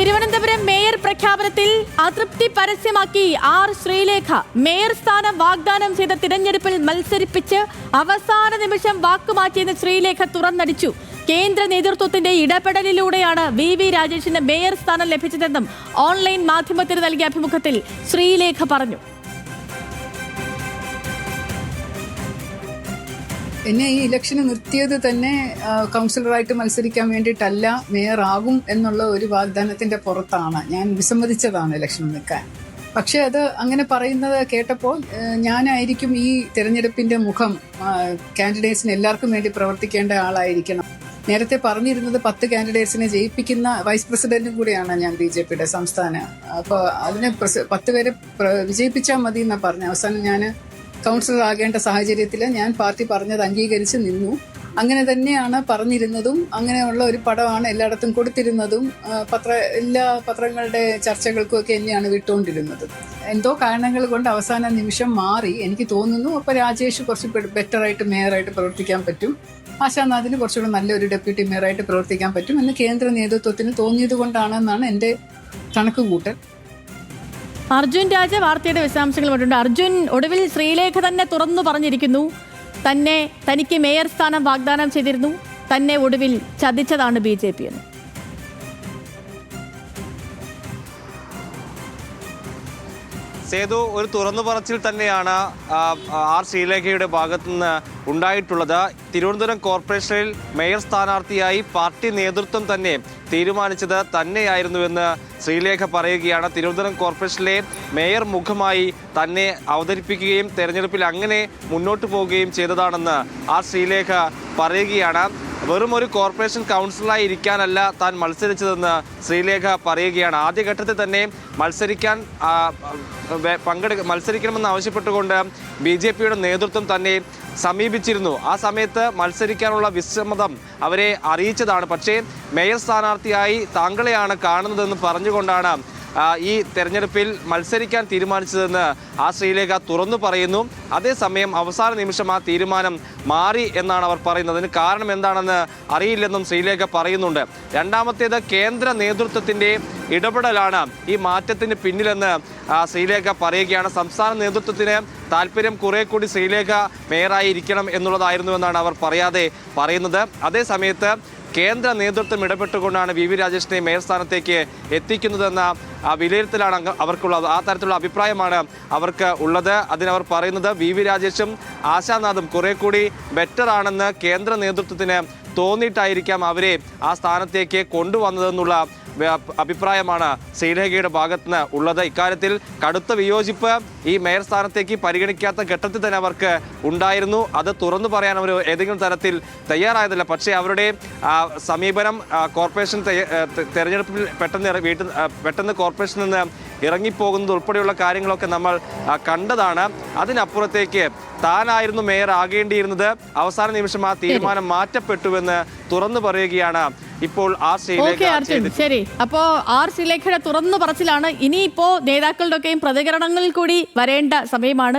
Thiruvananthapuram mayor പ്രഖ്യാപനത്തിൽ അതൃപ്തി പരസ്യമാക്കി R Sreelekha mayor സ്ഥാനം വാഗ്ദാനം ചെയ്ത തിരഞ്ഞെടുപ്പിൽ മത്സരിപ്പിച്ച് അവസാന നിമിഷം വാക്കുമാറ്റിയെന്ന് ശ്രീലേഖ തുറന്നടിച്ചു. കേന്ദ്ര നേതൃത്വത്തിന്റെ ഇടപെടലിലൂടെയാണ് വി വി രാജേഷിന് മേയർ സ്ഥാനം ലഭിച്ചതെന്നും ഓൺലൈൻ മാധ്യമത്തിന് നൽകിയ അഭിമുഖത്തിൽ ശ്രീലേഖ പറഞ്ഞു. എന്നെ ഈ ഇലക്ഷന് നിർത്തിയത് തന്നെ കൗൺസിലറായിട്ട് മത്സരിക്കാൻ വേണ്ടിയിട്ടല്ല മേയറാകും എന്നുള്ള ഒരു വാഗ്ദാനത്തിന്റെ പുറത്താണ്. ഞാൻ വിസമ്മതിച്ചതാണ് ഇലക്ഷൻ നിൽക്കാൻ. പക്ഷേ അത് അങ്ങനെ പറയുന്നത് കേട്ടപ്പോൾ ഞാനായിരിക്കും ഈ തിരഞ്ഞെടുപ്പിന്റെ മുഖം കാൻഡിഡേറ്റ്സിന് എല്ലാവർക്കും വേണ്ടി പ്രവർത്തിക്കേണ്ട ആളായിരിക്കണം. നേരത്തെ പറഞ്ഞിരുന്നത് പത്ത് കാൻഡിഡേറ്റ്സിനെ ജയിപ്പിക്കുന്ന വൈസ് പ്രസിഡന്റും കൂടിയാണ് ഞാൻ ബി ജെ പിയുടെ സംസ്ഥാന. അപ്പോൾ അതിനെ പത്ത് പ്ര- വിജയിപ്പിച്ചാൽ മതി എന്നാണ് പറഞ്ഞത്. അവസാനം ഞാൻ കൗൺസിലർ ആകേണ്ട സാഹചര്യത്തിൽ ഞാൻ പാർട്ടി പറഞ്ഞത് അംഗീകരിച്ച് നിന്നു. അങ്ങനെ തന്നെയാണ് പറഞ്ഞിരുന്നതും അങ്ങനെയുള്ള ഒരു പടമാണ് എല്ലായിടത്തും കൊടുത്തിരുന്നതും പത്ര എല്ലാ പത്രങ്ങളുടെ ചർച്ചകൾക്കും ഒക്കെ എന്നെയാണ് വിട്ടുകൊണ്ടിരുന്നത്. എന്തോ കാരണങ്ങൾ കൊണ്ട് അവസാന നിമിഷം മാറി. എനിക്ക് തോന്നുന്നു അപ്പോൾ രാജേഷ് കുറച്ച് ബെറ്ററായിട്ട് മേയറായിട്ട് പ്രവർത്തിക്കാൻ പറ്റും. ആശാനാഥിന് കുറച്ചുകൂടെ നല്ലൊരു ഡെപ്യൂട്ടി മേയറായിട്ട് പ്രവർത്തിക്കാൻ പറ്റും എന്ന് കേന്ദ്ര നേതൃത്വത്തിന് തോന്നിയത് കൊണ്ടാണെന്നാണ് എന്റെ കണക്ക് കൂട്ടൽ അർജുൻ രാജ വാർത്തയുടെ വിശദാംശങ്ങൾ പറഞ്ഞിട്ടുണ്ട് അർജുൻ ഒടുവിൽ ശ്രീലേഖ തന്നെ തുറന്നു പറഞ്ഞിരിക്കുന്നു. തന്നെ തനിക്ക് മേയർ സ്ഥാനം വാഗ്ദാനം ചെയ്തിരുന്നു. തന്നെ ഒടുവിൽ ചതിച്ചതാണ് ബി ജെ പി എന്ന്. സേതു ഒരു തുറന്നു പറച്ചിൽ തന്നെയാണ് ആർ ശ്രീലേഖയുടെ ഭാഗത്തുനിന്ന് ഉണ്ടായിട്ടുള്ളത്. തിരുവനന്തപുരം കോർപ്പറേഷനിൽ മേയർ സ്ഥാനാർത്ഥിയായി പാർട്ടി നേതൃത്വം തന്നെ തീരുമാനിച്ചത് തന്നെയായിരുന്നുവെന്ന് ശ്രീലേഖ പറയുകയാണ്. തിരുവനന്തപുരം കോർപ്പറേഷനിലെ മേയർ മുഖമായി തന്നെ അവതരിപ്പിക്കുകയും തെരഞ്ഞെടുപ്പിൽ അങ്ങനെ മുന്നോട്ട് പോവുകയും ചെയ്തതാണെന്ന് ആർ ശ്രീലേഖ പറയുകയാണ്. വെറും ഒരു കോർപ്പറേഷൻ കൗൺസിലറായി ഇരിക്കാനല്ല താൻ മത്സരിച്ചതെന്ന് ശ്രീലേഖ പറയുകയാണ്. ആദ്യഘട്ടത്തിൽ തന്നെ മത്സരിക്കാൻ പങ്കെടുക്ക പങ്കെടു മത്സരിക്കണമെന്ന് ആവശ്യപ്പെട്ടുകൊണ്ട് ബി ജെ പിയുടെ നേതൃത്വം തന്നെ സമീപിച്ചിരുന്നു. ആ സമയത്ത് മത്സരിക്കാനുള്ള വിസമ്മതം അവരെ അറിയിച്ചതാണ്. പക്ഷേ മേയർ സ്ഥാനാർത്ഥിയായി താങ്കളെയാണ് കാണുന്നതെന്ന് പറഞ്ഞുകൊണ്ടാണ് ഈ തെരഞ്ഞെടുപ്പിൽ മത്സരിക്കാൻ തീരുമാനിച്ചതെന്ന് ആ ശ്രീലേഖ തുറന്നു പറയുന്നു. അതേസമയം അവസാന നിമിഷം ആ തീരുമാനം മാറി എന്നാണ് അവർ പറയുന്നത് അതിന് കാരണം എന്താണെന്ന് അറിയില്ലെന്നും ശ്രീലേഖ പറയുന്നുണ്ട്. രണ്ടാമത്തേത് കേന്ദ്ര നേതൃത്വത്തിന്റെ ഇടപെടലാണ് ഈ മാറ്റത്തിന് പിന്നിലെന്ന് ശ്രീലേഖ പറയുകയാണ്. സംസ്ഥാന നേതൃത്വത്തിന് താല്പര്യം കുറെ കൂടി ശ്രീലേഖ മേയറായിരിക്കണം എന്നുള്ളതായിരുന്നു എന്നാണ് അവർ പറയാതെ പറയുന്നത്. അതേസമയത്ത് കേന്ദ്ര നേതൃത്വം ഇടപെട്ടുകൊണ്ടാണ് വി വി രാജേഷിനെ മേയർ സ്ഥാനത്തേക്ക് എത്തിക്കുന്നതെന്ന വിലയിരുത്തലാണ് അവർക്കുള്ളത്. ആ തരത്തിലുള്ള അഭിപ്രായമാണ് അവർക്ക് ഉള്ളത്. അതിനവർ പറയുന്നത് വി വി രാജേഷും ആശാനാഥും കുറെ കൂടി ബെറ്റർ ആണെന്ന് കേന്ദ്ര നേതൃത്വത്തിന് തോന്നിയിട്ടായിരിക്കാം അവരെ ആ സ്ഥാനത്തേക്ക് കൊണ്ടുവന്നതെന്നുള്ള അഭിപ്രായമാണ് ശ്രീലേഖയുടെ ഭാഗത്ത് നിന്ന് ഉള്ളത്. ഇക്കാര്യത്തിൽ കടുത്ത വിയോജിപ്പ് ഈ മേയർ സ്ഥാനത്തേക്ക് പരിഗണിക്കാത്ത ഘട്ടത്തിൽ തന്നെ അവർക്ക് ഉണ്ടായിരുന്നു. അത് തുറന്നു പറയാൻ അവർ ഏതെങ്കിലും തരത്തിൽ തയ്യാറായതല്ല. പക്ഷേ അവരുടെ സമീപനം കോർപ്പറേഷൻ തെരഞ്ഞെടുപ്പിൽ പെട്ടെന്ന് വീട്ടിൽ പെട്ടെന്ന് കോർപ്പറേഷനിൽ നിന്ന് ഇറങ്ങിപ്പോകുന്നത് ഉൾപ്പെടെയുള്ള കാര്യങ്ങളൊക്കെ നമ്മൾ കണ്ടതാണ്. അതിനപ്പുറത്തേക്ക് താനായിരുന്നു മേയർ ആകേണ്ടിയിരുന്നത്. അവസാന നിമിഷം ആ തീരുമാനം മാറ്റപ്പെട്ടുവെന്ന് തുറന്നു പറയുകയാണ് ഇപ്പോൾ ആ ഓക്കെ ശ്രീലേഖ ശരി. അപ്പോ ആർ ശ്രീലേഖയുടെ തുറന്നു പറച്ചിലാണ് ഇനിയിപ്പോ നേതാക്കളുടെ ഒക്കെയും പ്രതികരണങ്ങളിൽ കൂടി വരേണ്ട സമയമാണ്.